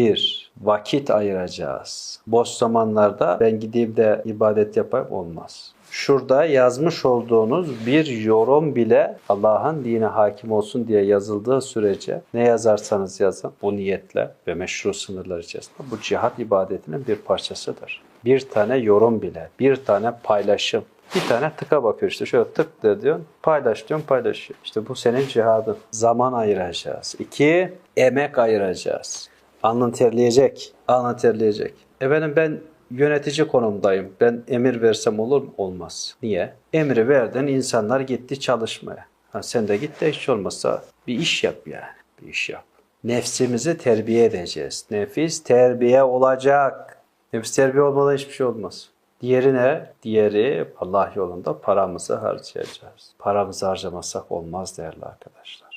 Bir, vakit ayıracağız. Boş zamanlarda ben gideyim de ibadet yapayım olmaz. Şurada yazmış olduğunuz bir yorum bile Allah'ın dine hakim olsun diye yazıldığı sürece ne yazarsanız yazın bu niyetle ve meşru sınırlar içerisinde bu cihat ibadetinin bir parçasıdır. Bir tane yorum bile, bir tane paylaşım, bir tane tıka bakıyor işte şöyle tık de diyorsun paylaş diyorsun paylaşıyor. İşte bu senin cihadın. Zaman ayıracağız. İki, emek ayıracağız. Alnın terleyecek. Alnın terleyecek. Efendim ben yönetici konumdayım. Ben emir versem olur mu? Olmaz. Niye? Emri verdin insanlar gitti çalışmaya. Ha, sen de git de hiç olmazsa bir iş yap yani. Bir iş yap. Nefsimizi terbiye edeceğiz. Nefis terbiye olacak. Nefis terbiye olmadan hiçbir şey olmaz. Diğeri ne? Diğeri Allah yolunda paramızı harcayacağız. Paramızı harcamasak olmaz değerli arkadaşlar.